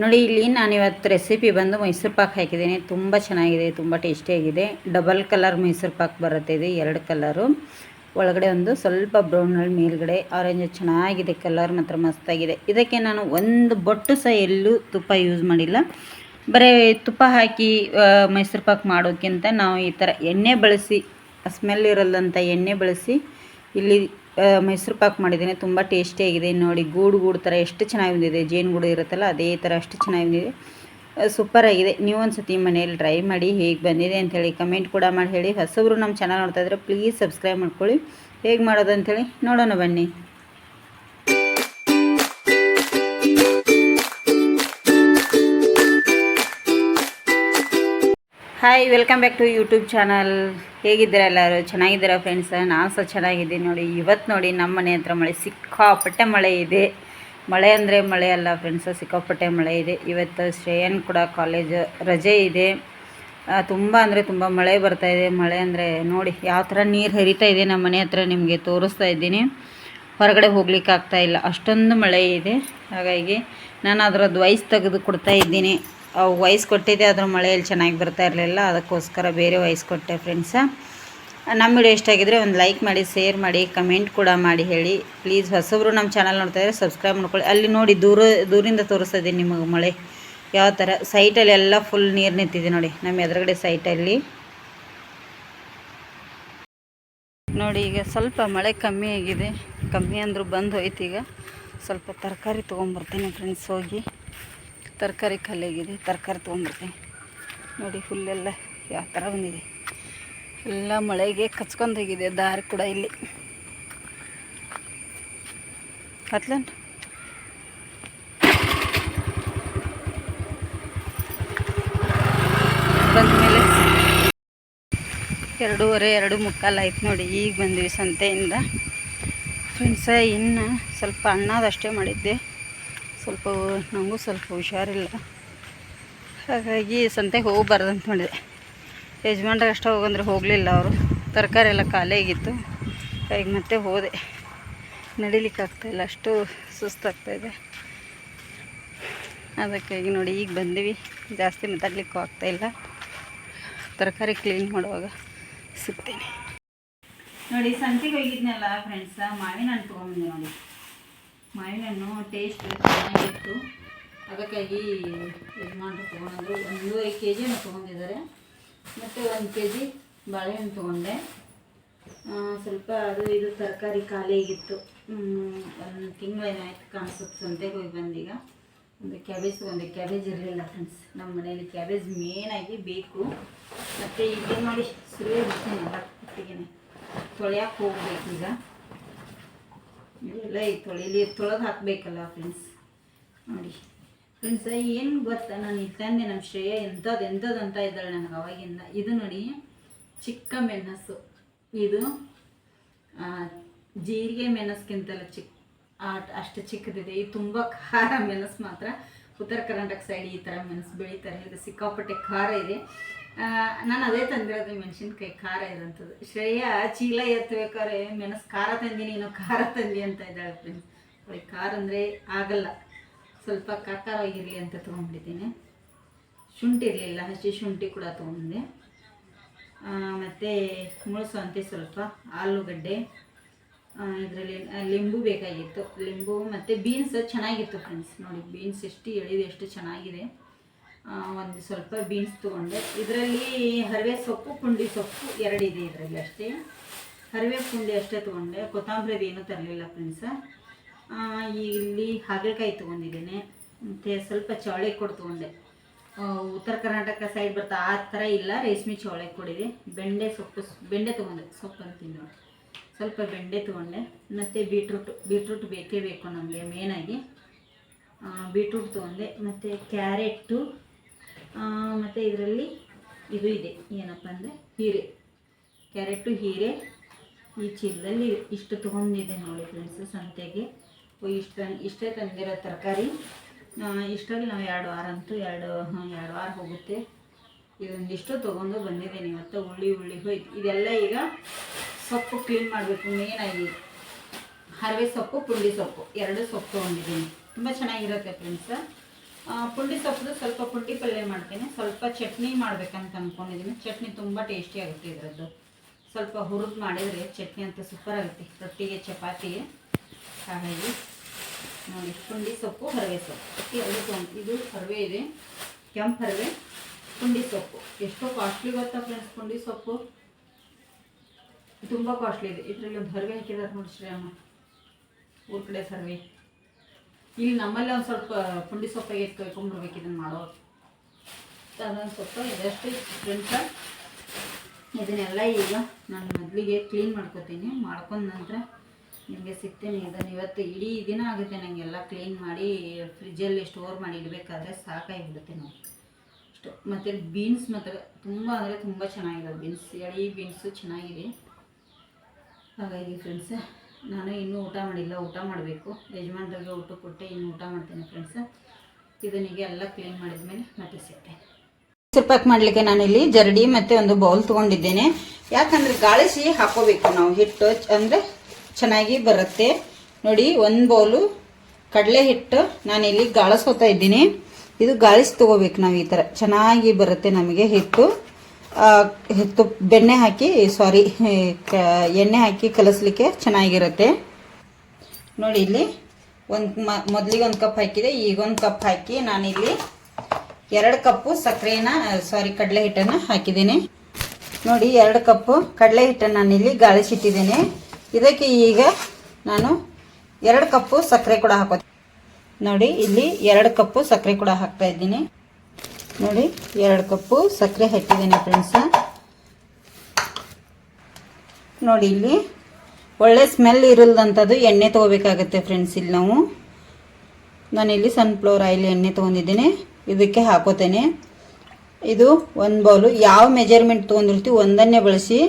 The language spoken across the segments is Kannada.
ನೋಡಿ, ಇಲ್ಲಿ ನಾನು ಇವತ್ತು ರೆಸಿಪಿ ಬಂದು ಮೈಸೂರು ಪಾಕ್ ಹಾಕಿದ್ದೀನಿ. ತುಂಬ ಚೆನ್ನಾಗಿದೆ, ತುಂಬ ಟೇಸ್ಟಿಯಾಗಿದೆ. ಡಬಲ್ ಕಲರ್ ಮೈಸೂರು ಪಾಕ್ ಬರುತ್ತೆ ಇದು, ಎರಡು ಕಲರು ಒಳಗಡೆ ಒಂದು ಸ್ವಲ್ಪ ಬ್ರೌನಲ್ಲಿ ಮೇಲ್ಗಡೆ ಆರೆಂಜ್ ಚೆನ್ನಾಗಿದೆ ಕಲರ್ ಮಾತ್ರ ಮಸ್ತಾಗಿದೆ. ಇದಕ್ಕೆ ನಾನು ಒಂದು ಬೊಟ್ಟು ಸಹ ಎಲ್ಲೂ ತುಪ್ಪ ಯೂಸ್ ಮಾಡಿಲ್ಲ. ಬರೀ ತುಪ್ಪ ಹಾಕಿ ಮೈಸೂರು ಪಾಕ್ ಮಾಡೋಕ್ಕಿಂತ ನಾವು ಈ ಥರ ಎಣ್ಣೆ ಬಳಸಿ ಸ್ಮೆಲ್ ಇರಲ್ಲಂಥ ಎಣ್ಣೆ ಬಳಸಿ, ಇಲ್ಲಿ ಮೈಸೂರು ಪಾಕ್ ಮಾಡಿದ್ದೀನಿ. ತುಂಬ ಟೇಸ್ಟಿಯಾಗಿದೆ ನೋಡಿ, ಗೂಡು ಗೂಡು ಥರ ಎಷ್ಟು ಚೆನ್ನಾಗಿ ಬಂದಿದೆ. ಜೇನು ಗೂಡು ಇರುತ್ತಲ್ಲ, ಅದೇ ಥರ ಅಷ್ಟು ಚೆನ್ನಾಗಿ ಬಂದಿದೆ. ಸೂಪರ್ ಆಗಿದೆ. ನೀವು ಒಂದು ಸತಿ ಮನೆಯಲ್ಲಿ ಟ್ರೈ ಮಾಡಿ ಹೇಗೆ ಬಂದಿದೆ ಅಂಥೇಳಿ ಕಮೆಂಟ್ ಕೂಡ ಮಾಡಿ ಹೇಳಿ. ಹೊಸಬ್ರು ನಮ್ಮ ಚಾನಲ್ ನೋಡ್ತಾಯಿದ್ರೆ ಪ್ಲೀಸ್ ಸಬ್ಸ್ಕ್ರೈಬ್ ಮಾಡ್ಕೊಳ್ಳಿ. ಹೇಗೆ ಮಾಡೋದು ಅಂಥೇಳಿ ನೋಡೋಣ ಬನ್ನಿ. Hi welcome back to YouTube channel ಹೇಗಿದ್ದೀರಾ ಎಲ್ಲರೂ? ಚೆನ್ನಾಗಿದ್ದೀರಾ ಫ್ರೆಂಡ್ಸ್ ನಾನು ಸಹ ಚೆನ್ನಾಗಿದ್ದೀನಿ ನೋಡಿ. ಇವತ್ತು ನೋಡಿ ನಮ್ಮ ಮನೆ ಹತ್ರ ಮಳೆ, ಸಿಕ್ಕಾಪಟ್ಟೆ ಮಳೆ ಇದೆ. ಮಳೆ ಅಂದರೆ ಮಳೆ ಅಲ್ಲ ಫ್ರೆಂಡ್ಸ್ ಸಿಕ್ಕಾಪಟ್ಟೆ ಮಳೆ ಇದೆ. ಇವತ್ತು ಶ್ರೇಯನ್ ಕೂಡ ಕಾಲೇಜ್ ರಜೆ ಇದೆ. ತುಂಬ ಅಂದರೆ ತುಂಬ ಮಳೆ ಬರ್ತಾ ಇದೆ. ಮಳೆ ಅಂದರೆ ನೋಡಿ, ಯಾವ ಥರ ನೀರು ಹರಿತಾ ಇದೆ ನಮ್ಮ ಮನೆ ಹತ್ರ ನಿಮಗೆ ತೋರಿಸ್ತಾ ಇದ್ದೀನಿ. ಹೊರಗಡೆ ಹೋಗ್ಲಿಕ್ಕೆ ಆಗ್ತಾ ಇಲ್ಲ. ಅಷ್ಟೊಂದು ಮಳೆ ಇದೆ. ಹಾಗಾಗಿ ನಾನು ಅದರದ್ದು ವಯಸ್ಸು ತೆಗೆದು ಕೊಡ್ತಾ ಇದ್ದೀನಿ. ಅವು ವಯಸ್ ಕೊಟ್ಟಿದ್ದೆ ಅದ್ರ ಮಳೆಯಲ್ಲಿ ಚೆನ್ನಾಗಿ ಬರ್ತಾ ಇರಲಿಲ್ಲ. ಅದಕ್ಕೋಸ್ಕರ ಬೇರೆ ವಯಸ್ ಕೊಟ್ಟೆ ಫ್ರೆಂಡ್ಸ ನಮ್ಮ ವಿಡಿಯೋ ಇಷ್ಟ ಆಗಿದ್ರೆ ಒಂದು ಲೈಕ್ ಮಾಡಿ ಶೇರ್ ಮಾಡಿ ಕಮೆಂಟ್ ಕೂಡ ಮಾಡಿ ಹೇಳಿ. ಪ್ಲೀಸ್ ಹೊಸಬ್ರು ನಮ್ಮ ಚಾನಲ್ ನೋಡ್ತಾ ಇದ್ರೆ ಸಬ್ಸ್ಕ್ರೈಬ್ ಮಾಡ್ಕೊಳ್ಳಿ. ಅಲ್ಲಿ ನೋಡಿ ದೂರ, ದೂರಿಂದ ತೋರಿಸ್ತಾ ಇದ್ದೀನಿ ನಿಮಗೆ ಮಳೆ. ಯಾವ ಥರ ಸೈಟಲ್ಲಿ ಎಲ್ಲ ಫುಲ್ ನೀರು ನಿಂತಿದೆ ನೋಡಿ. ನಮ್ಮ ಎದುರುಗಡೆ ಸೈಟಲ್ಲಿ ನೋಡಿ ಈಗ ಸ್ವಲ್ಪ ಮಳೆ ಕಮ್ಮಿ ಆಗಿದೆ. ಕಮ್ಮಿ ಅಂದರೂ ಬಂದು ಹೋಯ್ತು ಈಗ. ಸ್ವಲ್ಪ ತರಕಾರಿ ತೊಗೊಂಬರ್ತೀನಿ ಫ್ರೆಂಡ್ಸ್ ಹೋಗಿ. ತರಕಾರಿ ಖಾಲಿಯಾಗಿದೆ ತರಕಾರಿ ತೊಗೊಂಬರ್ತೀನಿ ನೋಡಿ, ಹುಲ್ಲೆಲ್ಲ ಯಾವ ಥರ ಬಂದಿದೆ. ಎಲ್ಲ ಮಳೆಗೆ ಕಚ್ಕೊಂಡು ಹೋಗಿದೆ, ದಾರಿ ಕೂಡ ಇಲ್ಲಿ. ಹತ್ಲನ್ ಬಂದಮೇಲೆ ಎರಡೂವರೆ, ಎರಡು ಮುಕ್ಕಾಲು ಆಯ್ತು ನೋಡಿ, ಈಗ ಬಂದ್ವಿ ಸಂತೆಯಿಂದ. ಫ್ರೆಂಡ್ಸ, ಇನ್ನು ಸ್ವಲ್ಪ ಅಣ್ಣದಷ್ಟೇ ಮಾಡಿದ್ದೆ. ಸ್ವಲ್ಪ ನಮಗೂ ಸ್ವಲ್ಪ ಹುಷಾರಿಲ್ಲ. ಹಾಗಾಗಿ ಸಂತೆಗೆ ಹೋಗಬಾರ್ದು ಅಂತ ಮಾಡಿದೆ ಯಜಮಾನ್ರಿಗೆ ಅಷ್ಟೇ ಹೋಗಂದ್ರೆ ಹೋಗಲಿಲ್ಲ ಅವರು. ತರಕಾರಿ ಎಲ್ಲ ಖಾಲಿ ಆಗಿತ್ತು. ಈಗ ಮತ್ತೆ ಹೋದೆ. ನಡಿಲಿಕ್ಕೆ ಆಗ್ತಾಯಿಲ್ಲ ಅಷ್ಟು ಸುಸ್ತಾಗ್ತಾಯಿದೆ ಅದಕ್ಕಾಗಿ ನೋಡಿ ಈಗ ಬಂದೀವಿ. ಜಾಸ್ತಿ ಮಾತಾಡ್ಲಿಕ್ಕೂ ಆಗ್ತಾಯಿಲ್ಲ ತರಕಾರಿ ಕ್ಲೀನ್ ಮಾಡುವಾಗ ಸಿಗ್ತೀನಿ. ನೋಡಿ, ಸಂತೆಗೆ ಹೋಗಿದ್ನಲ್ಲ ಫ್ರೆಂಡ್ಸ ಮಾವಿನ ಹಣ್ಣು ನೋಡಿ. ಮಾವಿನ ಹಣ್ಣು ಟೇಸ್ಟ್ ಚೆನ್ನಾಗಿತ್ತು. ಅದಕ್ಕಾಗಿ ಯಜಮಾನ್ರು ತೊಗೊಂಡ್ರು ಒಂದೂವರೆ ಕೆ ಜಿಯನ್ನು ತೊಗೊಂಡಿದ್ದಾರೆ. ಮತ್ತು ಒಂದು ಕೆ ಜಿ ಬಾಳೆಹಣ್ಣು ತೊಗೊಂಡೆ. ಸ್ವಲ್ಪ ಅದು ಇದು ತರಕಾರಿ ಖಾಲಿಯಾಗಿತ್ತು ಒಂದು ತಿಂಗಳೇನಾಯ್ತು ಕಾಣಿಸುತ್ತೆ ಸಂತೆಗೆ ಹೋಗಿ ಬಂದೀಗ. ಒಂದು ಕ್ಯಾಬೇಜ್ ಒಂದು ಕ್ಯಾಬೇಜ್ ಇರಲಿಲ್ಲ ಫ್ರೆಂಡ್ಸ್ ನಮ್ಮ ಮನೆಯಲ್ಲಿ ಕ್ಯಾಬೇಜ್ ಮೇನಾಗಿ ಬೇಕು. ಮತ್ತು ಇಲ್ಲಿ ಮಾಡಿ ಸುರುವೆ ಬಿಡ್ತೀನಿ ಎಲ್ಲ ಕುಟ್ಟಿಗೆನೆ ತೊಳ್ಯಾಕೆ ಹೋಗ್ಬೇಕು ಈಗ. ಇದೆಲ್ಲ ಈ ತೊಳಿಲಿ ತೊಳೆದು ಹಾಕಬೇಕಲ್ಲ ಫ್ರೆಂಡ್ಸ್ ನೋಡಿ. ಫ್ರೆಂಡ್ಸ್ ಏನು ಗೊತ್ತಾ? ನಾನು ಇತ್ತಂದೆ ನಮ್ಮ ಶ್ರೇಯ ಎಂಥದ್ದು ಎಂಥದ್ದು ಅಂತ ಇದ್ದಾಳೆ ನನಗೆ ಅವಾಗಿಂದ. ಇದು ನೋಡಿ, ಚಿಕ್ಕ ಮೆಣಸು. ಇದು ಜೀರಿಗೆ ಮೆಣಸ್ಗಿಂತಲ್ಲ ಚಿಕ್ಕ ಅಷ್ಟು ಚಿಕ್ಕದಿದೆ. ಇದು ತುಂಬ ಖಾರ ಮೆಣಸು ಮಾತ್ರ. ಉತ್ತರ ಕರ್ನಾಟಕ ಸೈಡ್ ಈ ಥರ ಮೆಣಸು ಬೆಳೀತಾರೆ. ಇದು ಸಿಕ್ಕಾಪಟ್ಟೆ ಖಾರ ಇದೆ. ನಾನು ಅದೇ ತಂದಿರೋದು ಮೆಣಸಿನ್ಕಾಯಿ, ಖಾರ ಇರೋಂಥದ್ದು. ಶ್ರೇಯ, ಚೀಲ ಎತ್ತಬೇಕಾದ್ರೆ ಮೆಣಸು, ಖಾರ ತಂದಿ ನೀನು ಖಾರ ತಂದಿ ಅಂತ ಇದ್ದಾಳೆ ಫ್ರೆಂಡ್ಸ್ ಅವಳಿಗೆ ಖಾರ ಅಂದರೆ ಆಗಲ್ಲ. ಸ್ವಲ್ಪ ಖಾರವಾಗಿರಲಿ ಅಂತ ತೊಗೊಂಡ್ಬಿಟ್ಟಿದ್ದೀನಿ. ಶುಂಠಿ ಇರಲಿಲ್ಲ, ಹಸಿ ಶುಂಠಿ ಕೂಡ ತೊಗೊಂಡಿದ್ದೆ ಮತ್ತು ಮುಳುಸಂತೆ ಸ್ವಲ್ಪ ಆಲೂಗಡ್ಡೆ ಇದರಲ್ಲಿ ಲಿಂಬು ಬೇಕಾಗಿತ್ತು. ಲಿಂಬು ಮತ್ತು ಬೀನ್ಸ್ ಚೆನ್ನಾಗಿತ್ತು ಫ್ರೆಂಡ್ಸ್ ನೋಡಿ ಬೀನ್ಸ್ ಎಷ್ಟು ಎಳಿದು, ಎಷ್ಟು ಚೆನ್ನಾಗಿದೆ. ಒಂದು ಸ್ವಲ್ಪ ಬೀನ್ಸ್ ತೊಗೊಂಡೆ. ಇದರಲ್ಲಿ ಹರಿವೆ ಸೊಪ್ಪು, ಪುಂಡಿ ಸೊಪ್ಪು ಎರಡಿದೆ ಇದರಲ್ಲಿ ಅಷ್ಟೇ. ಹರಿವೆ, ಪುಂಡಿ ಅಷ್ಟೇ ತೊಗೊಂಡೆ. ಕೊತ್ತಂಬರಿದು ಏನೂ ತರಲಿಲ್ಲ ಫ್ರೆಂಡ್ಸ ಇಲ್ಲಿ ಹಾಗಲಕಾಯಿ ತೊಗೊಂಡಿದ್ದೀನಿ. ಮತ್ತು ಸ್ವಲ್ಪ ಚೌಳೆ ಕೊಡು ತೊಗೊಂಡೆ. ಉತ್ತರ ಕರ್ನಾಟಕ ಸೈಡ್ ಬರ್ತಾ ಆ ಥರ ಇಲ್ಲ. ರೇಷ್ಮೆ ಚೌಳೆ ಕೊಡಿದೆ. ಬೆಂಡೆ ಸೊಪ್ಪು ಬೆಂಡೆ ತೊಗೊಂಡೆ. ಸೊಪ್ಪು ಅಂತೀನಿ ನೋಡಿ. ಸ್ವಲ್ಪ ಬೆಂಡೆ ತೊಗೊಂಡೆ. ಮತ್ತು ಬೀಟ್ರೂಟ್ ಬೀಟ್ರೂಟ್ ಬೇಕೇ ಬೇಕು ನಮಗೆ ಮೇನಾಗಿ ಬೀಟ್ರೂಟ್ ತೊಗೊಂಡೆ. ಮತ್ತು ಕ್ಯಾರೆಟು ಮತ್ತು ಇದರಲ್ಲಿ ಇದು ಇದೆ. ಏನಪ್ಪ ಅಂದರೆ ಹೀರೆ. ಕ್ಯಾರೆಟು ಹೀರೆ. ಈ ಚೀಲದಲ್ಲಿ ಇಷ್ಟು ತೊಗೊಂಡಿದ್ದೆ ನೋಡಿ ಫ್ರೆಂಡ್ಸು ಸಂತೆಗೆ. ಇಷ್ಟು ಇಷ್ಟೇ ತಂದಿರೋ ತರಕಾರಿ. ಇಷ್ಟರಲ್ಲಿ ನಾವು ಎರಡು ವಾರ ಅಂತೂ ಎರಡು ಎರಡು ವಾರ ಹೋಗುತ್ತೆ. ಇದೊಂದಿಷ್ಟು ತೊಗೊಂಡು ಬಂದಿದ್ದೀನಿ ಇವತ್ತು. ಉಳ್ಳಿ ಉಳ್ಳಿ ಹೋಯ್ತು. ಇದೆಲ್ಲ ಈಗ ಸೊಪ್ಪು ಕ್ಲೀನ್ ಮಾಡಬೇಕು ಮೇನಾಗಿ ಹರವೆ ಸೊಪ್ಪು, ಪುಂಡಿ ಸೊಪ್ಪು. ಎರಡು ಸೊಪ್ಪು ತೊಗೊಂಡಿದ್ದೀನಿ. ತುಂಬ ಚೆನ್ನಾಗಿರುತ್ತೆ ಫ್ರೆಂಡ್ಸ ಪುಂಡಿ ಸೊಪ್ಪು ಸ್ವಲ್ಪ ಪುಂಡಿ ಪಲ್ಯ ಮಾಡ್ತೀನಿ. ಸ್ವಲ್ಪ ಚಟ್ನಿ ಮಾಡ್ಬೇಕಂತ ಅನ್ಕೊಂಡಿದ್ದೀನಿ ಚಟ್ನಿ ತುಂಬ ಟೇಸ್ಟಿ ಆಗುತ್ತೆ ಇದರದ್ದು. ಸ್ವಲ್ಪ ಹುರಿದು ಮಾಡಿದರೆ ಚಟ್ನಿ ಅಂತ ಸೂಪರ್ ಆಗುತ್ತೆ. ರೊಟ್ಟಿಗೆ ಚಪಾತಿಗೆ ಹಾಗಾಗಿ ನೋಡಿ, ಪುಂಡಿ ಸೊಪ್ಪು, ಹರವೆ ಸೊಪ್ಪು. ಎರಡು ಇದು ಹರವೆ ಇದೆ. ಕೆಂಪು ಹರವೆ, ಪುಂಡಿ ಸೊಪ್ಪು. ಎಷ್ಟೋ ಕಾಸ್ಟ್ಲಿ ಗೊತ್ತಾ ಫ್ರೆಂಡ್ಸ್ ಪುಂಡಿ ಸೊಪ್ಪು? ತುಂಬ ಕಾಸ್ಟ್ಲಿ ಇದೆ. ಇದರಲ್ಲಿ ಒಂದು ಹರವೆ ಹಾಕಿದ್ದಾರೆ ನೋಡಿ ಶ್ರೀ ಅಮ್ಮ ಊರ್ ಕಡೆ ಸರ್ವೆ ಇಲ್ಲಿ ನಮ್ಮಲ್ಲಿ ಒಂದು ಸ್ವಲ್ಪ ಪುಂಡಿ ಸೊಪ್ಪಾಗಿ ಕೊಯ್ಕೊಂಬರ್ಬೇಕು ಇದನ್ನು ಮಾಡೋ ಅದೊಂದು ಸ್ವಲ್ಪ ಇದಷ್ಟು ಫ್ರೆಂಡ್ಸ ಇದನ್ನೆಲ್ಲ ಈಗ ನಾನು ಮೊದಲಿಗೆ ಕ್ಲೀನ್ ಮಾಡ್ಕೊತೀನಿ. ಮಾಡ್ಕೊಂಡ ನಂತರ ನಿಮಗೆ ಸಿಗ್ತೀನಿ. ಇದನ್ನು ಇವತ್ತು ಇಡೀ ದಿನ ಆಗುತ್ತೆ ನನಗೆಲ್ಲ ಕ್ಲೀನ್ ಮಾಡಿ ಫ್ರಿಜ್ಜಲ್ಲಿ ಸ್ಟೋರ್ ಮಾಡಿ ಇಡಬೇಕಾದ್ರೆ ಸಾಕಾಗಿಬಿಡುತ್ತೆ ನಾವು ಅಷ್ಟು. ಮತ್ತು ಬೀನ್ಸ್ ಮಾತ್ರ ತುಂಬ ಅಂದರೆ ತುಂಬ ಚೆನ್ನಾಗಿದೆ ಬೀನ್ಸ್ ಎಳಿ ಬೀನ್ಸು ಚೆನ್ನಾಗಿದೆ ಹಾಗಾಗಿ ಫ್ರೆಂಡ್ಸ್ ನಾನು ಇನ್ನೂ ಊಟ ಮಾಡಿಲ್ಲ, ಊಟ ಮಾಡಬೇಕು. ಯಜಮಾನ್ರಿಗೆ ಊಟ ಕೊಟ್ಟೆ, ಇನ್ನು ಊಟ ಮಾಡ್ತೇನೆ ಫ್ರೆಂಡ್ಸ್ ಇದನ್ನಿಗೆ ಎಲ್ಲ ಕ್ಲೀನ್ ಮಾಡಿದ್ಮೇಲೆ ಮತ್ತೆ ಸಿಗ್ತೇನೆ. ಹೆಸರು ಪ್ಯಾಕ್ ಮಾಡಲಿಕ್ಕೆ ನಾನಿಲ್ಲಿ ಜರಡಿ ಮತ್ತು ಒಂದು ಬೌಲ್ ತೊಗೊಂಡಿದ್ದೇನೆ. ಯಾಕಂದರೆ ಗಾಳಿಸಿ ಹಾಕೋಬೇಕು ನಾವು. ಹಿಟ್ಟು ಅಂದರೆ ಚೆನ್ನಾಗಿ ಬರುತ್ತೆ. ನೋಡಿ, ಒಂದು ಬೌಲು ಕಡಲೆ ಹಿಟ್ಟು ನಾನಿಲ್ಲಿ ಗಾಳಿಸ್ಕೊತಾ ಇದ್ದೀನಿ. ಇದು ಗಾಳಿಸಿ ತೊಗೋಬೇಕು ನಾವು ಈ ಥರ ಚೆನ್ನಾಗಿ ಬರುತ್ತೆ ನಮಗೆ ಹಿಟ್ಟು. ಹಿಟ್ಟು, ಬೆಣ್ಣೆ ಹಾಕಿ ಸಾರಿ ಎಣ್ಣೆ ಹಾಕಿ ಕಲಸಲಿಕ್ಕೆ ಚೆನ್ನಾಗಿರುತ್ತೆ. ನೋಡಿ ಇಲ್ಲಿ, ಒಂದು ಮೊದಲಿಗೆ ಒಂದು ಕಪ್ ಹಾಕಿದೆ, ಈಗ ಒಂದು ಕಪ್ ಹಾಕಿ ನಾನಿಲ್ಲಿ ಎರಡು ಕಪ್ಪು ಸಕ್ಕರೆನ ಸಾರಿ ಕಡಲೆ ಹಿಟ್ಟನ್ನು ಹಾಕಿದ್ದೀನಿ. ನೋಡಿ, ಎರಡು ಕಪ್ಪು ಕಡಲೆ ಹಿಟ್ಟನ್ನು ನಾನಿಲ್ಲಿ ಗಾಳಿಸಿಟ್ಟಿದ್ದೀನಿ. ಇದಕ್ಕೆ ಈಗ ನಾನು ಎರಡು ಕಪ್ಪು ಸಕ್ಕರೆ ಕೂಡ ಹಾಕೋತೀನಿ ನೋಡಿ, ಇಲ್ಲಿ ಎರಡು ಕಪ್ಪು ಸಕ್ಕರೆ ಕೂಡ ಹಾಕ್ತಾ ಇದ್ದೀನಿ. ನೋಡಿ, ಎರಡು ಕಪ್ಪು ಸಕ್ಕರೆ ಹಾಕಿದ್ದೀನಿ ಫ್ರೆಂಡ್ಸ ನೋಡಿ ಇಲ್ಲಿ, ಒಳ್ಳೆ ಸ್ಮೆಲ್ ಇರಲ್ದಂಥದ್ದು ಎಣ್ಣೆ ತೊಗೋಬೇಕಾಗತ್ತೆ ಫ್ರೆಂಡ್ಸ್ ಇಲ್ಲಿ ನಾವು. ನಾನಿಲ್ಲಿ ಸನ್ಫ್ಲವರ್ ಆಯಿಲ್ ಎಣ್ಣೆ ತೊಗೊಂಡಿದ್ದೀನಿ, ಇದಕ್ಕೆ ಹಾಕೋತೇನೆ. ಇದು ಒಂದು ಬೌಲು ಯಾವ ಮೆಜರ್ಮೆಂಟ್ ತೊಗೊಂಡಿರ್ತೀವಿ ಒಂದನ್ನೇ ಬಳಸಿ,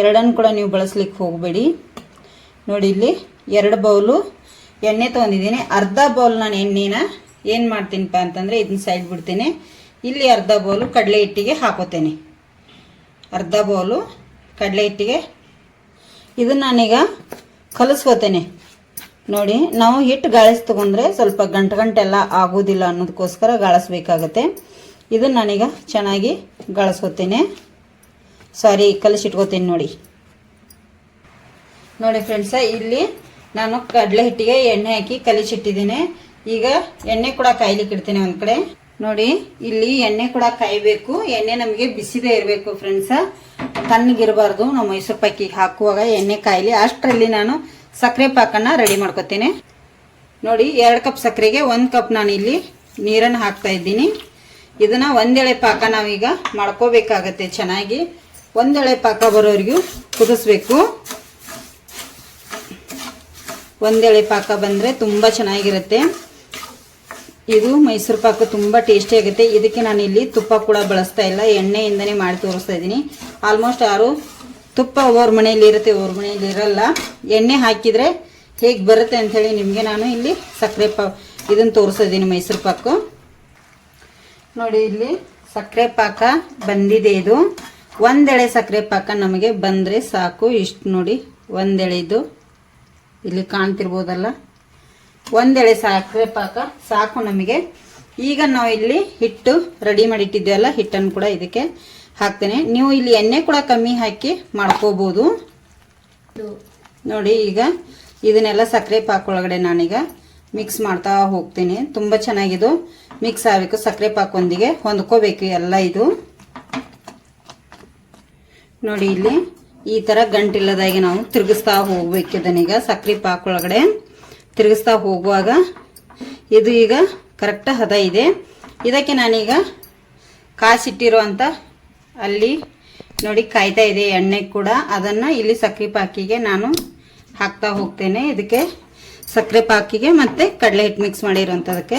ಎರಡನ್ನು ಕೂಡ ನೀವು ಬಳಸ್ಲಿಕ್ಕೆ ಹೋಗಬೇಡಿ. ನೋಡಿ ಇಲ್ಲಿ, ಎರಡು ಬೌಲು ಎಣ್ಣೆ ತೊಗೊಂಡಿದ್ದೀನಿ. ಅರ್ಧ ಬೌಲ್ ನಾನು ಎಣ್ಣೆನ ಏನು ಮಾಡ್ತೀನಿಪ್ಪ ಅಂತಂದರೆ ಇದನ್ನ ಸೈಡ್ ಬಿಡ್ತೀನಿ. ಇಲ್ಲಿ ಅರ್ಧ ಬೌಲು ಕಡಲೆ ಹಿಟ್ಟಿಗೆ ಹಾಕೋತೇನೆ. ಅರ್ಧ ಬೌಲು ಕಡಲೆ ಹಿಟ್ಟಿಗೆ. ಇದನ್ನು ನಾನೀಗ ಕಲಿಸ್ಕೋತೇನೆ. ನೋಡಿ, ನಾವು ಹಿಟ್ಟು ಗಾಳಿಸ್ ತೊಗೊಂಡ್ರೆ ಸ್ವಲ್ಪ ಗಂಟು ಗಂಟೆಲ್ಲ ಆಗೋದಿಲ್ಲ ಅನ್ನೋದಕ್ಕೋಸ್ಕರ ಗಾಳಿಸ್ಬೇಕಾಗತ್ತೆ. ಇದನ್ನು ನಾನೀಗ ಚೆನ್ನಾಗಿ ಗಾಳಿಸ್ಕೋತೇನೆ. ಸಾರಿ, ಕಲಿಸಿಟ್ಕೋತೀನಿ ನೋಡಿ. ನೋಡಿ ಫ್ರೆಂಡ್ಸ ಇಲ್ಲಿ ನಾನು ಕಡಲೆ ಹಿಟ್ಟಿಗೆ ಎಣ್ಣೆ ಹಾಕಿ ಕಲಿಸಿಟ್ಟಿದ್ದೀನಿ. ಈಗ ಎಣ್ಣೆ ಕೂಡ ಕಾಯ್ಲಿಕ್ಕೆ ಇಡ್ತೀನಿ ಒಂದು ಕಡೆ. ನೋಡಿ, ಇಲ್ಲಿ ಎಣ್ಣೆ ಕೂಡ ಕಾಯಬೇಕು. ಎಣ್ಣೆ ನಮಗೆ ಬಿಸಿದೇ ಇರಬೇಕು ಫ್ರೆಂಡ್ಸ ತಣ್ಣಗಿರಬಾರ್ದು. ನಾವು ಮೈಸೂರು ಪಾಕಿಗೆ ಹಾಕುವಾಗ ಎಣ್ಣೆ ಕಾಯಲಿ. ಅಷ್ಟರಲ್ಲಿ ನಾನು ಸಕ್ಕರೆ ಪಾಕನ್ನ ರೆಡಿ ಮಾಡ್ಕೊತೀನಿ. ನೋಡಿ, ಎರಡು ಕಪ್ ಸಕ್ಕರೆಗೆ ಒಂದು ಕಪ್ ನಾನು ಇಲ್ಲಿ ನೀರನ್ನು ಹಾಕ್ತಾ ಇದ್ದೀನಿ. ಇದನ್ನು ಒಂದೆಳೆ ಪಾಕ ನಾವೀಗ ಮಾಡ್ಕೋಬೇಕಾಗತ್ತೆ ಚೆನ್ನಾಗಿ. ಒಂದೆಳೆ ಪಾಕ ಬರೋರಿಗೂ ಕುದಿಸ್ಬೇಕು. ಒಂದೆಳೆ ಪಾಕ ಬಂದರೆ ತುಂಬ ಚೆನ್ನಾಗಿರುತ್ತೆ. ಇದು ಮೈಸೂರು ಪಾಕ ತುಂಬ ಟೇಸ್ಟಿ ಆಗುತ್ತೆ. ಇದಕ್ಕೆ ನಾನು ಇಲ್ಲಿ ತುಪ್ಪ ಕೂಡ ಬಳಸ್ತಾ ಇಲ್ಲ. ಎಣ್ಣೆಯಿಂದನೇ ಮಾಡಿ ತೋರಿಸ್ತಾ ಇದ್ದೀನಿ. ಆಲ್ಮೋಸ್ಟ್ ಯಾರು ತುಪ್ಪ ಅವ್ರ ಮನೆಯಲ್ಲಿ ಇರುತ್ತೆ, ಅವ್ರ ಮನೆಯಲ್ಲಿ ಇರಲ್ಲ. ಎಣ್ಣೆ ಹಾಕಿದರೆ ಹೇಗೆ ಬರುತ್ತೆ ಅಂಥೇಳಿ ನಿಮಗೆ ನಾನು ಇಲ್ಲಿ ಸಕ್ಕರೆ ಪಾ ಇದನ್ನು ತೋರಿಸ್ತಾ ಇದ್ದೀನಿ ಮೈಸೂರು ಪಾಕು. ನೋಡಿ, ಇಲ್ಲಿ ಸಕ್ಕರೆ ಪಾಕ ಬಂದಿದೆ ಇದು. ಒಂದೆಳೆ ಸಕ್ಕರೆ ಪಾಕ ನಮಗೆ ಬಂದರೆ ಸಾಕು. ಇಷ್ಟು ನೋಡಿ ಒಂದೆಳೆ ಇದು ಇಲ್ಲಿ ಕಾಣ್ತಿರ್ಬೋದಲ್ಲ. ಒಂದೆಳೆ ಸಕ್ಕರೆ ಪಾಕ, ಸಾಕು ನಮಗೆ. ಈಗ ನಾವು ಇಲ್ಲಿ ಹಿಟ್ಟು ರೆಡಿ ಮಾಡಿಟ್ಟಿದ್ದೇವಲ್ಲ, ಹಿಟ್ಟನ್ನು ಕೂಡ ಇದಕ್ಕೆ ಹಾಕ್ತೇನೆ. ನೀವು ಇಲ್ಲಿ ಎಣ್ಣೆ ಕೂಡ ಕಮ್ಮಿ ಹಾಕಿ ಮಾಡ್ಕೋಬೋದು. ನೋಡಿ ಈಗ ಇದನ್ನೆಲ್ಲ ಸಕ್ಕರೆ ಪಾಕ ಒಳಗಡೆ ನಾನೀಗ ಮಿಕ್ಸ್ ಮಾಡ್ತಾ ಹೋಗ್ತೀನಿ. ತುಂಬ ಚೆನ್ನಾಗಿದು ಮಿಕ್ಸ್ ಆಗಬೇಕು ಸಕ್ಕರೆ ಪಾಕೊಂದಿಗೆ ಹೊಂದ್ಕೋಬೇಕು ಎಲ್ಲ ಇದು. ನೋಡಿ ಇಲ್ಲಿ ಈ ಥರ ಗಂಟಿಲ್ಲದಾಗೆ ನಾವು ತಿರುಗಿಸ್ತಾ ಹೋಗ್ಬೇಕು ಇದನ್ನೀಗ ಸಕ್ಕರೆ ಪಾಕ ಒಳಗಡೆ. ತಿರುಗಿಸ್ತಾ ಹೋಗುವಾಗ ಇದು ಈಗ ಕರೆಕ್ಟ್ ಹದ ಇದೆ. ಇದಕ್ಕೆ ನಾನೀಗ ಕಾಸಿಟ್ಟಿರುವಂಥ ಅಲ್ಲಿ ನೋಡಿ ಕಾಯ್ತಾ ಇದೆ ಎಣ್ಣೆ ಕೂಡ. ಅದನ್ನು ಇಲ್ಲಿ ಸಕ್ಕರೆ ಪಾಕಿಗೆ ನಾನು ಹಾಕ್ತಾ ಹೋಗ್ತೇನೆ. ಇದಕ್ಕೆ ಸಕ್ಕರೆ ಪಾಕಿಗೆ ಮತ್ತು ಕಡಲೆ ಹಿಟ್ಟು ಮಿಕ್ಸ್ ಮಾಡಿರೋಂಥದಕ್ಕೆ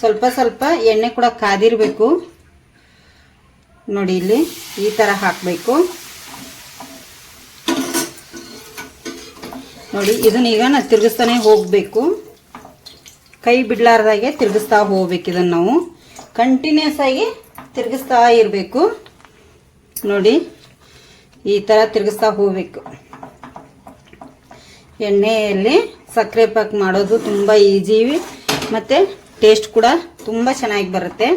ಸ್ವಲ್ಪ ಸ್ವಲ್ಪ ಎಣ್ಣೆ ಕೂಡ ಕಾದಿರಬೇಕು. ನೋಡಿ ಇಲ್ಲಿ ಈ ಥರ ಹಾಕಬೇಕು. ನೋಡಿ, ಇದನ್ನ ಈಗ ನಾವು ತಿರುಗಿಸ್ತಾನೆ ಹೋಗಬೇಕು. ಕೈ ಬಿಡ್ಲಾರ್ದಾಗೆ ತಿರುಗಿಸ್ತಾ ಹೋಗ್ಬೇಕು ಇದನ್ನು ನಾವು. ಕಂಟಿನ್ಯೂಸ್ ಆಗಿ ತಿರುಗಿಸ್ತಾ ಇರಬೇಕು. ನೋಡಿ, ಈ ಥರ ತಿರುಗಿಸ್ತಾ ಹೋಗಬೇಕು. ಎಣ್ಣೆಯಲ್ಲಿ ಸಕ್ಕರೆ ಪಾಕ್ ಮಾಡೋದು ತುಂಬ ಈಜಿ ಮತ್ತು ಟೇಸ್ಟ್ ಕೂಡ ತುಂಬ ಚೆನ್ನಾಗಿ ಬರುತ್ತೆ.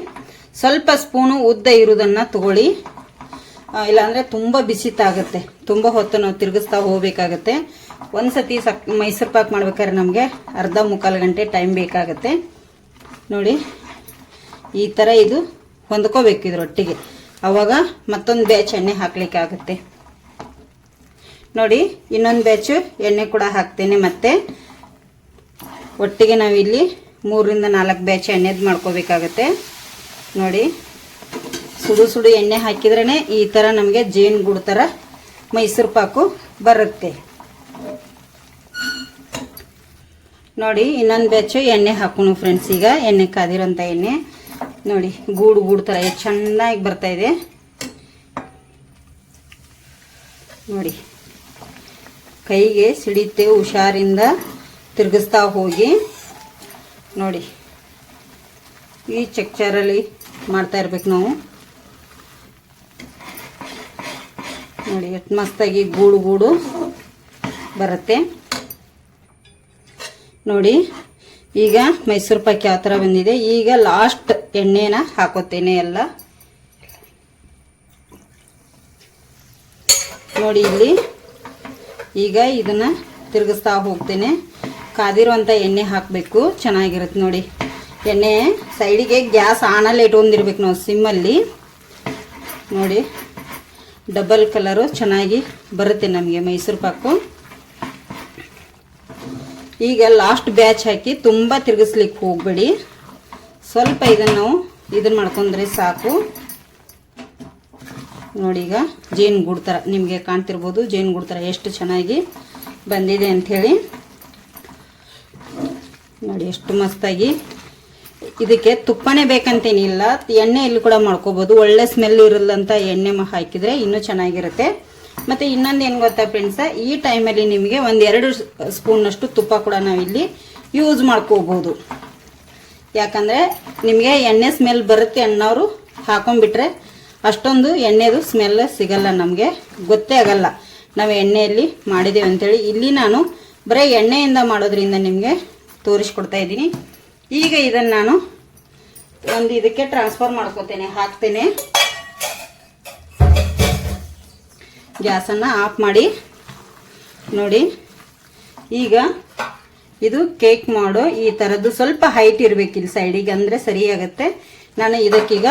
ಸ್ವಲ್ಪ ಸ್ಪೂನು ಉದ್ದ ಇರೋದನ್ನು ತಗೊಳ್ಳಿ. ಇಲ್ಲಾಂದರೆ ತುಂಬ ಬಿಸಿ ತಾಗುತ್ತೆ ತುಂಬ ಹೊತ್ತು ನಾವು ತಿರುಗಿಸ್ತಾ ಹೋಗ್ಬೇಕಾಗತ್ತೆ. ಒಂದ್ಸತಿ ಸಕ್ ಮೈಸೂರು ಪಾಕ್ ಮಾಡ್ಬೇಕಾದ್ರೆ ನಮಗೆ ಅರ್ಧ ಮುಕ್ಕಾಲು ಗಂಟೆ ಟೈಮ್ ಬೇಕಾಗುತ್ತೆ. ನೋಡಿ, ಈ ಥರ ಇದು ಹೊಂದ್ಕೋಬೇಕು ಇದ್ರೊಟ್ಟಿಗೆ. ಅವಾಗ ಮತ್ತೊಂದು ಬ್ಯಾಚ್ ಎಣ್ಣೆ ಹಾಕ್ಲಿಕ್ಕಾಗುತ್ತೆ ನೋಡಿ, ಇನ್ನೊಂದು ಬ್ಯಾಚು ಎಣ್ಣೆ ಕೂಡ ಹಾಕ್ತೇನೆ ಮತ್ತೆ. ಒಟ್ಟಿಗೆ ನಾವಿಲ್ಲಿ ಮೂರರಿಂದ ನಾಲ್ಕು ಬ್ಯಾಚ್ ಎಣ್ಣೆದು ಮಾಡ್ಕೋಬೇಕಾಗತ್ತೆ. ನೋಡಿ, ಸುಡು ಸುಡು ಎಣ್ಣೆ ಹಾಕಿದ್ರೇ ಈ ಥರ ನಮಗೆ ಜೇನು ಗುಡ್ ಥರ ಮೈಸೂರು ಪಾಕು ಬರುತ್ತೆ. ನೋಡಿ, ಇನ್ನೊಂದು ಬೆಚ್ಚು ಎಣ್ಣೆ ಹಾಕೋಣ ಫ್ರೆಂಡ್ಸ್ ಈಗ ಎಣ್ಣೆ ಕಾದಿರೋಂಥ ಎಣ್ಣೆ. ನೋಡಿ, ಗೂಡು ಗೂಡು ಥರ ಚೆನ್ನಾಗಿ ಬರ್ತಾ ಇದೆ. ನೋಡಿ, ಕೈಗೆ ಸಿಡಿತೆ ಹುಷಾರಿಂದ ತಿರುಗಿಸ್ತಾ ಹೋಗಿ. ನೋಡಿ, ಈ ಚಕ್ಚರಲ್ಲಿ ಮಾಡ್ತಾ ಇರ್ಬೇಕು ನಾವು. ನೋಡಿ, ಎಷ್ಟು ಮಸ್ತಾಗಿ ಗೂಡು ಗೂಡು ಬರುತ್ತೆ. ನೋಡಿ, ಈಗ ಮೈಸೂರು ಪಾಕ್ ಯಾವ ಥರ ಬಂದಿದೆ. ಈಗ ಲಾಸ್ಟ್ ಎಣ್ಣೆನ ಹಾಕೋತೇನೆ ಎಲ್ಲ. ನೋಡಿ ಇಲ್ಲಿ, ಈಗ ಇದನ್ನ ತಿರುಗಿಸ್ತಾ ಹೋಗ್ತೇನೆ. ಕಾದಿರುವಂಥ ಎಣ್ಣೆ ಹಾಕಬೇಕು, ಚೆನ್ನಾಗಿರುತ್ತೆ ನೋಡಿ. ಎಣ್ಣೆ ಸೈಡಿಗೆ ಗ್ಯಾಸ್ ಆನಲ್ಲಿ ಇಟ್ಕೊಂಡಿರ್ಬೇಕು ನಾವು ಸಿಮ್ಮಲ್ಲಿ ನೋಡಿ ಡಬಲ್ ಕಲರು ಚೆನ್ನಾಗಿ ಬರುತ್ತೆ ನಮಗೆ ಮೈಸೂರು ಪಾಕು. ಈಗ ಲಾಸ್ಟ್ ಬ್ಯಾಚ್ ಹಾಕಿ ತುಂಬ ತಿರುಗಿಸ್ಲಿಕ್ಕೆ ಹೋಗಬೇಡಿ. ಸ್ವಲ್ಪ ಇದನ್ನು ನಾವು ಇದನ್ನು ಮಾಡ್ಕೊಂಡ್ರೆ ಸಾಕು. ನೋಡಿ ಈಗ ಜೇನು ಗೂಡು ಥರ ನಿಮಗೆ ಕಾಣ್ತಿರ್ಬೋದು, ಜೇನು ಗೂಡು ಥರ ಎಷ್ಟು ಚೆನ್ನಾಗಿ ಬಂದಿದೆ ಅಂಥೇಳಿ. ನೋಡಿ ಎಷ್ಟು ಮಸ್ತಾಗಿ. ಇದಕ್ಕೆ ತುಪ್ಪನೇ ಬೇಕಂತೇನಿಲ್ಲ ಎಣ್ಣೆ ಇಲ್ಲಿ ಕೂಡ ಮಾಡ್ಕೋಬೋದು. ಒಳ್ಳೆ ಸ್ಮೆಲ್ ಇರಲ್ಲಂತ ಎಣ್ಣೆ ಹಾಕಿದರೆ ಇನ್ನೂ ಚೆನ್ನಾಗಿರುತ್ತೆ. ಮತ್ತು ಇನ್ನೊಂದು ಏನು ಗೊತ್ತಾ ಫ್ರೆಂಡ್ಸ ಈ ಟೈಮಲ್ಲಿ ನಿಮಗೆ ಒಂದು ಎರಡು ಸ್ಪೂನಷ್ಟು ತುಪ್ಪ ಕೂಡ ನಾವಿಲ್ಲಿ ಯೂಸ್ ಮಾಡ್ಕೋಬೋದು. ಯಾಕಂದರೆ ನಿಮಗೆ ಎಣ್ಣೆ ಸ್ಮೆಲ್ ಬರುತ್ತೆ ಅನ್ನೋರು ಹಾಕೊಂಡ್ಬಿಟ್ರೆ ಅಷ್ಟೊಂದು ಎಣ್ಣೆದು ಸ್ಮೆಲ್ ಸಿಗಲ್ಲ ನಮಗೆ, ಗೊತ್ತೇ ಆಗಲ್ಲ. ನಾವು ಎಣ್ಣೆಯಲ್ಲಿ ಮಾಡಿದ್ದೇವೆ ಅಂತೇಳಿ. ಇಲ್ಲಿ ನಾನು ಬರೀ ಎಣ್ಣೆಯಿಂದ ಮಾಡೋದ್ರಿಂದ ನಿಮಗೆ ತೋರಿಸ್ಕೊಡ್ತಾ ಇದ್ದೀನಿ. ಈಗ ಇದನ್ನು ನಾನು ಒಂದು ಇದಕ್ಕೆ ಟ್ರಾನ್ಸ್ಫರ್ ಮಾಡ್ಕೋತೇನೆ, ಹಾಕ್ತೇನೆ. ಗ್ಯಾಸನ್ನು ಆಫ್ ಮಾಡಿ. ನೋಡಿ, ಈಗ ಇದು ಕೇಕ್ ಮಾಡೋ ಈ ಥರದ್ದು ಸ್ವಲ್ಪ ಹೈಟ್ ಇರಬೇಕು ಇಲ್ಲಿ ಸೈಡಿಗೆ ಅಂದರೆ ಸರಿಯಾಗುತ್ತೆ. ನಾನು ಇದಕ್ಕೀಗ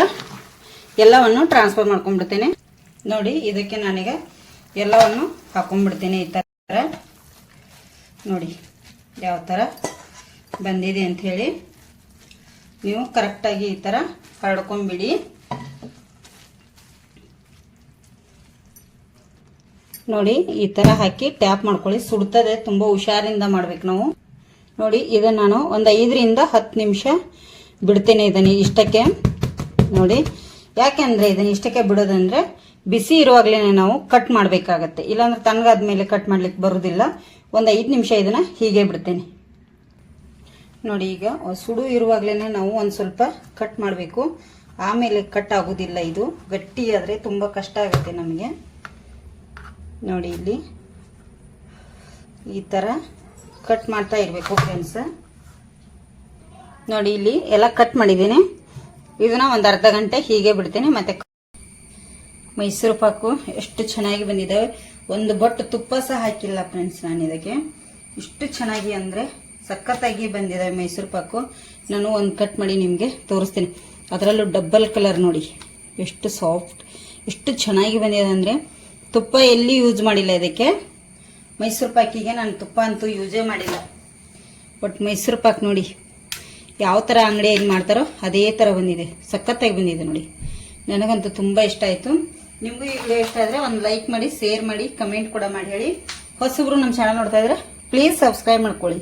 ಎಲ್ಲವನ್ನು ಟ್ರಾನ್ಸ್ಫರ್ ಮಾಡ್ಕೊಂಡ್ಬಿಡ್ತೇನೆ. ನೋಡಿ, ಇದಕ್ಕೆ ನಾನೀಗ ಎಲ್ಲವನ್ನು ಹಾಕೊಂಡ್ಬಿಡ್ತೀನಿ ಈ ಥರ. ನೋಡಿ, ಯಾವ ಥರ ಬಂದಿದೆ ಅಂಥೇಳಿ ನೀವು ಕರೆಕ್ಟಾಗಿ ಈ ಥರ ಹರಡ್ಕೊಂಬಿಡಿ. ನೋಡಿ, ಈ ಥರ ಹಾಕಿ ಟ್ಯಾಪ್ ಮಾಡ್ಕೊಳ್ಳಿ. ಸುಡ್ತದೆ, ತುಂಬ ಹುಷಾರಿಂದ ಮಾಡ್ಬೇಕು ನಾವು. ನೋಡಿ ಇದನ್ನು ನಾನು ಒಂದು ಐದರಿಂದ ಹತ್ತು ನಿಮಿಷ ಬಿಡ್ತೇನೆ ಇದನ್ನ ಇಷ್ಟಕ್ಕೆ. ನೋಡಿ, ಯಾಕೆಂದ್ರೆ ಇದನ್ನ ಇಷ್ಟಕ್ಕೆ ಬಿಡೋದಂದ್ರೆ ಬಿಸಿ ಇರುವಾಗಲೇ ನಾವು ಕಟ್ ಮಾಡಬೇಕಾಗತ್ತೆ. ಇಲ್ಲಾಂದ್ರೆ ತಣ್ಣಗಾದ್ಮೇಲೆ ಕಟ್ ಮಾಡ್ಲಿಕ್ಕೆ ಬರೋದಿಲ್ಲ. ಒಂದು ಐದು ನಿಮಿಷ ಇದನ್ನು ಹೀಗೆ ಬಿಡ್ತೇನೆ. ನೋಡಿ, ಈಗ ಸುಡು ಇರುವಾಗಲೇ ನಾವು ಒಂದು ಸ್ವಲ್ಪ ಕಟ್ ಮಾಡಬೇಕು. ಆಮೇಲೆ ಕಟ್ ಆಗೋದಿಲ್ಲ ಇದು. ಗಟ್ಟಿ ಆದ್ರೆ ತುಂಬ ಕಷ್ಟ ಆಗುತ್ತೆ ನಮಗೆ. ನೋಡಿ ಇಲ್ಲಿ. ಈ ಥರ ಕಟ್ ಮಾಡ್ತಾ ಇರಬೇಕು ಫ್ರೆಂಡ್ಸ್ ನೋಡಿ ಇಲ್ಲಿ ಎಲ್ಲ ಕಟ್ ಮಾಡಿದ್ದೀನಿ. ಇದನ್ನ ಒಂದು ಅರ್ಧ ಗಂಟೆ ಹೀಗೆ ಬಿಡ್ತೀನಿ, ಮತ್ತೆ ಮೈಸೂರು ಪಾಕು ಎಷ್ಟು ಚೆನ್ನಾಗಿ ಬಂದಿದ್ದಾವೆ ಒಂದು ಬೊಟ್ಟು ತುಪ್ಪ ಸಹ ಹಾಕಿಲ್ಲ ಫ್ರೆಂಡ್ಸ್ ನಾನು ಇದಕ್ಕೆ. ಇಷ್ಟು ಚೆನ್ನಾಗಿ ಅಂದರೆ ಸಖತ್ತಾಗಿ ಬಂದಿದ್ದಾವೆ ಮೈಸೂರು ಪಾಕು. ನಾನು ಒಂದು ಕಟ್ ಮಾಡಿ ನಿಮಗೆ ತೋರಿಸ್ತೀನಿ. ಅದರಲ್ಲೂ ಡಬ್ಬಲ್ ಕಲರ್ ನೋಡಿ. ಎಷ್ಟು ಸಾಫ್ಟ್ ಎಷ್ಟು ಚೆನ್ನಾಗಿ ಬಂದಿದೆ ಅಂದರೆ ತುಪ್ಪ ಎಲ್ಲಿ ಯೂಸ್ ಮಾಡಿಲ್ಲ ಇದಕ್ಕೆ? ಮೈಸೂರು ಪಾಕಿಗೆ ನಾನು ತುಪ್ಪ ಅಂತೂ ಯೂಸೇ ಮಾಡಿಲ್ಲ. ಬಟ್ ಮೈಸೂರು ಪಾಕ್ ನೋಡಿ, ಯಾವ ಥರ ಅಂಗಡಿಯಲ್ಲಿ ಮಾಡ್ತಾರೋ ಅದೇ ಥರ ಬಂದಿದೆ. ಸಖತ್ತಾಗಿ ಬಂದಿದೆ ನೋಡಿ. ನನಗಂತೂ ತುಂಬ ಇಷ್ಟ ಆಯಿತು. ನಿಮಗೂ ಈ ವಿಡಿಯೋ ಇಷ್ಟ ಆದರೆ ಒಂದು ಲೈಕ್ ಮಾಡಿ ಶೇರ್ ಮಾಡಿ ಕಮೆಂಟ್ ಕೂಡ ಮಾಡಿ ಹೇಳಿ. ಹೊಸಬ್ರು ನಮ್ಮ ಚಾನಲ್ ನೋಡ್ತಾ ಇದ್ರೆ ಪ್ಲೀಸ್ ಸಬ್ಸ್ಕ್ರೈಬ್ ಮಾಡ್ಕೊಳ್ಳಿ.